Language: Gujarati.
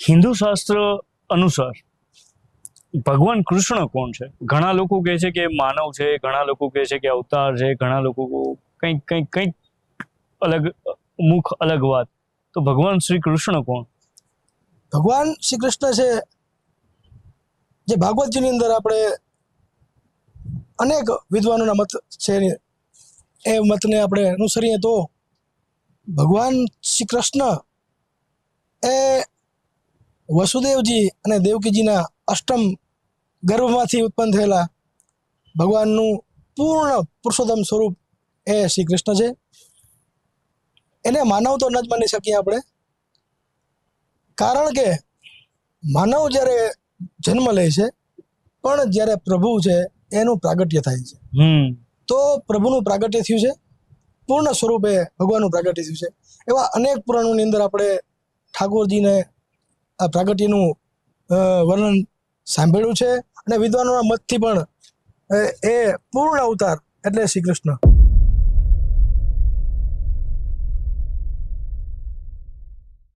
હિન્દુ શાસ્ત્ર અનુસાર ભગવાન કૃષ્ણ કોણ છે? ઘણા લોકો કહે છે કે માનવ છે, ઘણા લોકો કહે છે કે અવતાર છે, ઘણા લોકો કંઈક કંઈક કંઈક અલગ, મુખ અલગ વાત. તો ભગવાન શ્રી કૃષ્ણ કોણ? ભગવાન શ્રી કૃષ્ણ છે જે ભાગવતજીની અંદર આપણે અનેક વિદ્વાનોના મત છે એ મતને આપણે અનુસરીએ તો ભગવાન શ્રી કૃષ્ણ એ વસુદેવજી અને દેવકીજીના અષ્ટમ ગર્ભમાંથી ઉત્પન્ન થયેલા ભગવાનનું પૂર્ણ પુરુષોત્તમ સ્વરૂપ એ શ્રી કૃષ્ણ છે. એને માનવ તો ન જ માની શકીએ આપણે. કારણ કે માનવ જ્યારે જન્મ લે છે પણ જ્યારે પ્રભુ છે એનું પ્રાગટ્ય થાય છે. તો પ્રભુનું પ્રાગટ્ય થયું છે પૂર્ણ સ્વરૂપે ભગવાનનું પ્રાગટ્ય થયું છે. એવા અનેક પુરાણોની અંદર આપણે ઠાકોરજીને પ્રાગટ્યનું વર્ણન સાંભળ્યું છે અને વિદ્વાનોના મતથી પણ એ પૂર્ણ અવતાર એટલે શ્રી કૃષ્ણ